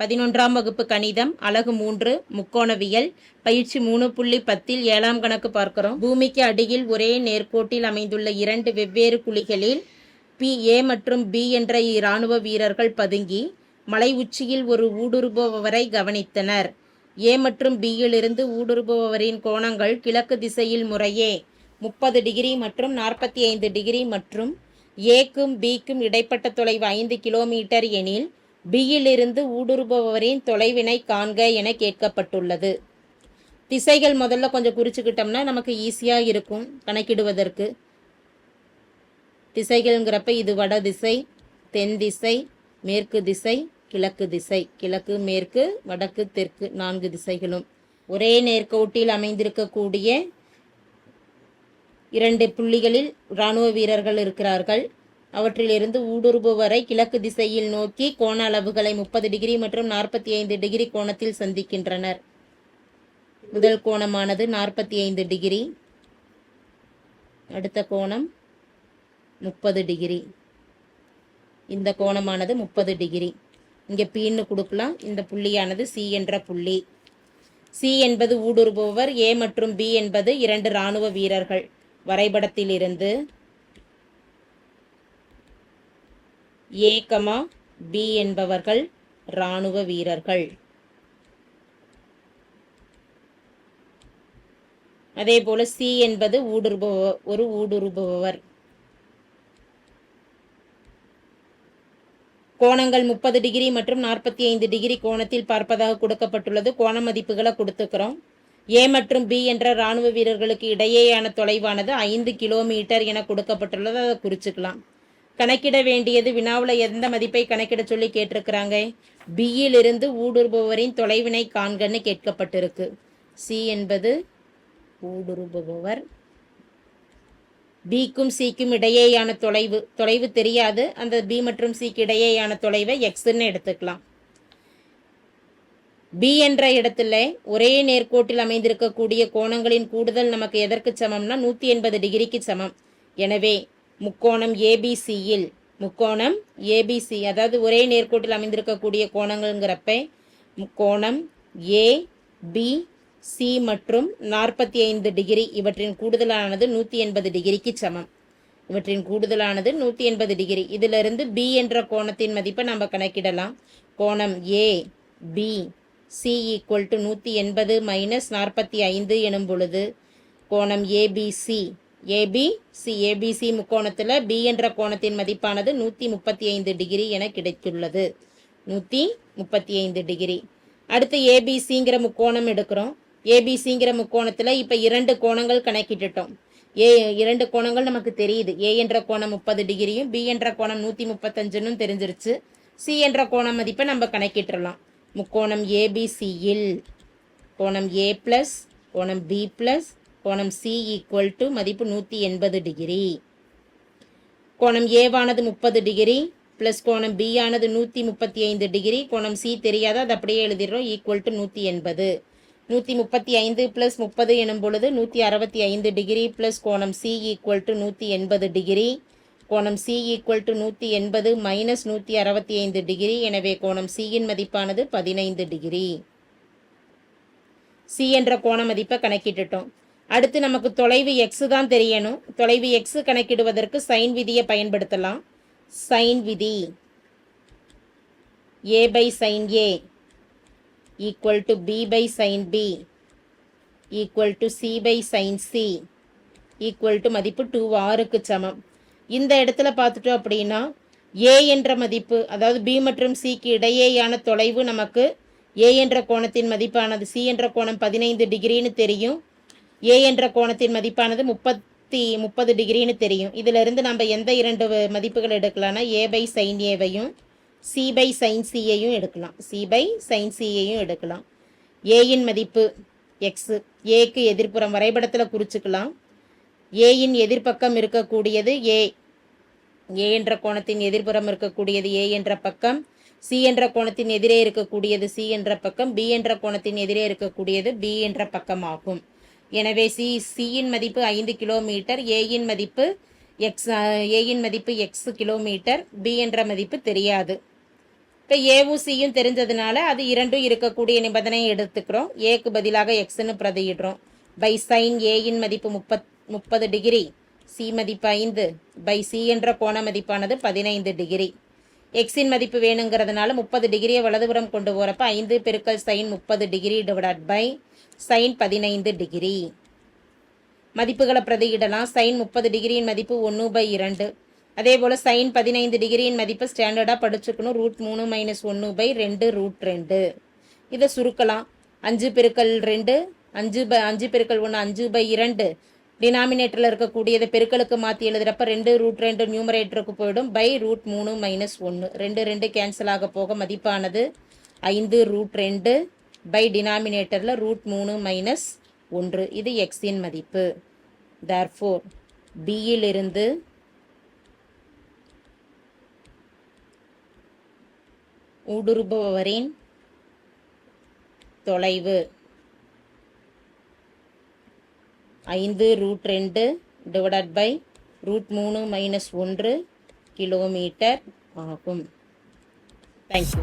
பதினொன்றாம் வகுப்பு கணிதம் அலகு மூன்று முக்கோணவியல் பயிற்சி மூணு புள்ளி பத்தில் ஏழாம் கணக்கு பார்க்கிறோம். பூமிக்கு அடியில் ஒரே நேர்கோட்டில் அமைந்துள்ள இரண்டு வெவ்வேறு குழிகளில் பி ஏ மற்றும் பி என்ற இராணுவ வீரர்கள் பதுங்கி மலை உச்சியில் ஒரு ஊடுருபவரை கவனித்தனர். ஏ மற்றும் பியிலிருந்து ஊடுருபவரின் கோணங்கள் கிழக்கு திசையில் முறையே முப்பது டிகிரி மற்றும் நாற்பத்தி ஐந்து டிகிரி மற்றும் ஏக்கும் பிக்கும் இடைப்பட்ட தொலைவு ஐந்து கிலோமீட்டர் எனில் பியிலிருந்து ஊடுருபவரின் தொலைவினை காண்க என கேட்கப்பட்டுள்ளது. திசைகள் முதல்ல கொஞ்சம் குறிச்சுக்கிட்டோம்னா நமக்கு ஈஸியாக இருக்கும் கணக்கிடுவதற்கு. திசைகள்ங்கிறப்ப இது வட திசை தென் திசை மேற்கு திசை கிழக்கு திசை. கிழக்கு மேற்கு வடக்கு தெற்கு நான்கு திசைகளும். ஒரே நேர்கோட்டில் அமைந்திருக்கக்கூடிய இரண்டு புள்ளிகளில் இராணுவ வீரர்கள் இருக்கிறார்கள். அவற்றிலிருந்து ஊடுருபவரை கிழக்கு திசையில் நோக்கி கோண அளவுகளை முப்பது டிகிரி மற்றும் நாற்பத்தி ஐந்து டிகிரி கோணத்தில் சந்திக்கின்றனர். முதல் கோணமானது நாற்பத்தி ஐந்து டிகிரி. அடுத்த கோணம் முப்பது டிகிரி. இந்த கோணமானது முப்பது டிகிரி. இங்கே பீன்னு கொடுக்கலாம். இந்த புள்ளியானது சி என்ற புள்ளி. சி என்பது ஊடுருபவர் ஏ மற்றும் பி என்பது இரண்டு இராணுவ வீரர்கள். வரைபடத்திலிருந்து ஏ கமா பி என்பவர்கள் இராணுவ வீரர்கள். அதே போல சி என்பது ஊடுருபவ ஒரு ஊடுருபவர். கோணங்கள் முப்பது டிகிரி மற்றும் நாற்பத்தி ஐந்து டிகிரி கோணத்தில் பார்ப்பதாக கொடுக்கப்பட்டுள்ளது. கோண மதிப்புகளை கொடுத்துக்கிறோம். ஏ மற்றும் பி என்ற இராணுவ வீரர்களுக்கு இடையேயான தொலைவானது ஐந்து கிலோமீட்டர் என கொடுக்கப்பட்டுள்ளது. அதை குறிச்சுக்கலாம். கணக்கிட வேண்டியது வினாவில் எந்த மதிப்பை கணக்கிட சொல்லி கேட்டிருக்கிறாங்க? பியிலிருந்து ஊடுருபவரின் தொலைவினை காண்கன்னு கேட்கப்பட்டிருக்கு. சி என்பது ஊடுருபுபவர் பிக்கும் சிக்கும் இடையேயான தொலைவு. தொலைவு தெரியாது. அந்த பி மற்றும் சிக்கு இடையேயான தொலைவை எக்ஸ்ன்னு எடுத்துக்கலாம். பி என்ற இடத்துல ஒரே நேர்கோட்டில் அமைந்திருக்கக்கூடிய கோணங்களின் கூடுதல் நமக்கு எதற்கு சமம்னா நூற்றி எண்பது டிகிரிக்கு சமம். எனவே முக்கோணம் ஏபிசியில் முக்கோணம் ஏபிசி அதாவது ஒரே நேர்கோட்டில் அமைந்திருக்கக்கூடிய கோணங்கள்ங்கிறப்ப முக்கோணம் ஏ பி சி மற்றும் நாற்பத்தி ஐந்து டிகிரி இவற்றின் கூடுதலானது நூற்றி எண்பது டிகிரிக்கு சமம். இவற்றின் கூடுதலானது நூற்றி எண்பது டிகிரி. இதிலிருந்து பி என்ற கோணத்தின் மதிப்பை நம்ம கணக்கிடலாம். கோணம் A B C equal to நூற்றி எண்பது மைனஸ் நாற்பத்தி ஐந்து எனும் பொழுது கோணம் ஏபிசி ஏபி சி ஏபிசி முக்கோணத்தில் பி என்ற கோணத்தின் மதிப்பானது நூற்றி முப்பத்தி ஐந்து டிகிரி என கிடைத்துள்ளது. நூற்றி முப்பத்தி ஐந்து டிகிரி. அடுத்து ஏபிசிங்கிற முக்கோணம் எடுக்கிறோம். ஏபிசிங்கிற முக்கோணத்தில் இப்போ இரண்டு கோணங்கள் கணக்கிட்டுட்டோம். ஏ இரண்டு கோணங்கள் நமக்கு தெரியுது. ஏ என்ற கோணம் முப்பது டிகிரியும் பி என்ற கோணம் நூற்றி முப்பத்தஞ்சுன்னு தெரிஞ்சிருச்சு. சி என்ற கோணம் மதிப்பை நம்ம கணக்கிட்டுடலாம் முக்கோணம் ஏபிசியில் கோணம் ஏ ப்ளஸ் கோணம் பி ப்ளஸ் கோணம் சி ஈக்குவல் டு மதிப்பு நூற்றி எண்பது டிகிரி கோணம் ஏவானது முப்பது டிகிரி ப்ளஸ் கோணம் பி ஆனது நூற்றி முப்பத்தி ஐந்து டிகிரி கோணம் சி தெரியாத? அது அப்படியே எழுதிடுறோம். ஈக்குவல் டு நூற்றி எண்பது. நூற்றி முப்பத்தி ஐந்து ப்ளஸ் முப்பது எனும் பொழுது நூற்றி அறுபத்தி ஐந்து டிகிரி ப்ளஸ் கோணம் சி ஈக்குவல் டு நூற்றி எண்பது டிகிரி கோணம் சி ஈக்குவல் டு நூற்றி எண்பது மைனஸ் நூற்றி அறுபத்தி ஐந்து டிகிரி எனவே கோணம் சியின் மதிப்பானது பதினைந்து டிகிரி சி என்ற கோண மதிப்பை கணக்கிட்டுட்டோம். அடுத்து நமக்கு தொலைவு எக்ஸு தான் தெரியணும். தொலைவு எக்ஸு கணக்கிடுவதற்கு சைன் விதியை பயன்படுத்தலாம். சைன் விதி. A by sine A equal to B by sine B equal to C by sine C equal to மதிப்பு டூ ஆறுக்கு சமம். இந்த இடத்துல பார்த்துட்டோம் அப்படின்னா ஏ என்ற மதிப்பு அதாவது பி மற்றும் சிக்கு இடையேயான தொலைவு நமக்கு ஏ என்ற கோணத்தின் மதிப்பானது சி என்ற கோணம் பதினைந்து டிகிரின்னு தெரியும். ஏ என்ற கோணத்தின் மதிப்பானது முப்பத்தி முப்பது டிகிரின்னு தெரியும். இதிலிருந்து நம்ம எந்த இரண்டு மதிப்புகள் எடுக்கலாம்னா ஏ பை சைன் ஏவையும் சி பை சைன் சியையும் எடுக்கலாம். சி பை சைன் சியையும் எடுக்கலாம். ஏயின் மதிப்பு எக்ஸு ஏக்கு எதிர்ப்புறம் வரைபடத்தில் குறிச்சுக்கலாம். ஏயின் எதிர்ப்பக்கம் இருக்கக்கூடியது ஏ ஏ என்ற கோணத்தின் எதிர்ப்புறம் இருக்கக்கூடியது ஏ என்ற பக்கம். சி என்ற கோணத்தின் எதிரே இருக்கக்கூடியது சி என்ற பக்கம். பி என்ற கோணத்தின் எதிரே இருக்கக்கூடியது பி என்ற பக்கம் ஆகும் எனவே சி சியின் மதிப்பு ஐந்து கிலோமீட்டர் ஏயின் மதிப்பு எக்ஸ் ஏயின் மதிப்பு எக்ஸ் கிலோமீட்டர் பி என்ற மதிப்பு தெரியாது. இப்போ ஏவும் சியும் தெரிஞ்சதுனால அது இரண்டும் இருக்கக்கூடிய நிபந்தனையை எடுத்துக்கிறோம். ஏக்கு பதிலாக எக்ஸ்ன்னு பிரதியிடுறோம். பை சைன் ஏயின் மதிப்பு முப்பத் முப்பது டிகிரி சி மதிப்பு ஐந்து. பை சி என்ற கோண மதிப்பானது பதினைந்து டிகிரி. எக்ஸின் மதிப்பு வேணுங்கிறதுனால முப்பது டிகிரியை வலதுபுறம் கொண்டு போகிறப்ப ஐந்து பெருக்கல் சைன் முப்பது டிகிரி டிவைடட் பை சைன் பதினைந்து டிகிரி. மதிப்புகளை பிரதியிடலாம். சைன் முப்பது டிகிரியின் மதிப்பு ஒன்று பை இரண்டு. அதே போல் சைன் பதினைந்து டிகிரியின் மதிப்பு ஸ்டாண்டர்டாக படிச்சுக்கணும். ரூட் மூணு மைனஸ் ஒன்று பை ரெண்டு ரூட் ரெண்டு. இதை சுருக்கலாம். அஞ்சு பெருக்கல் ரெண்டு அஞ்சு பை அஞ்சு பெருக்கல் ஒன்று அஞ்சு பை இரண்டு. டினாமினேட்டரில் இருக்கக்கூடியதை பெருக்கலுக்கு மாற்றி எழுதுகிறப்ப ரெண்டு ரூட் ரெண்டு நியூமரேட்டருக்கு போயிடும். பை ரூட் மூணு மைனஸ் ஒன்று ரெண்டு ரெண்டு கேன்சல் ஆக போக மதிப்பானது ஐந்து ரூட் ரெண்டு. பை டினாமினேட்டரில் ரூட் மூணு மைனஸ் ஒன்று. இது எக்ஸின் மதிப்பு. தேர்ஃபோர் பியிலிருந்து ஊடுருபவரின் தொலைவு ஐந்து ரூட் ரெண்டு டிவைடட் பை ரூட் மூணு மைனஸ் ஒன்று கிலோமீட்டர் ஆகும். Thank you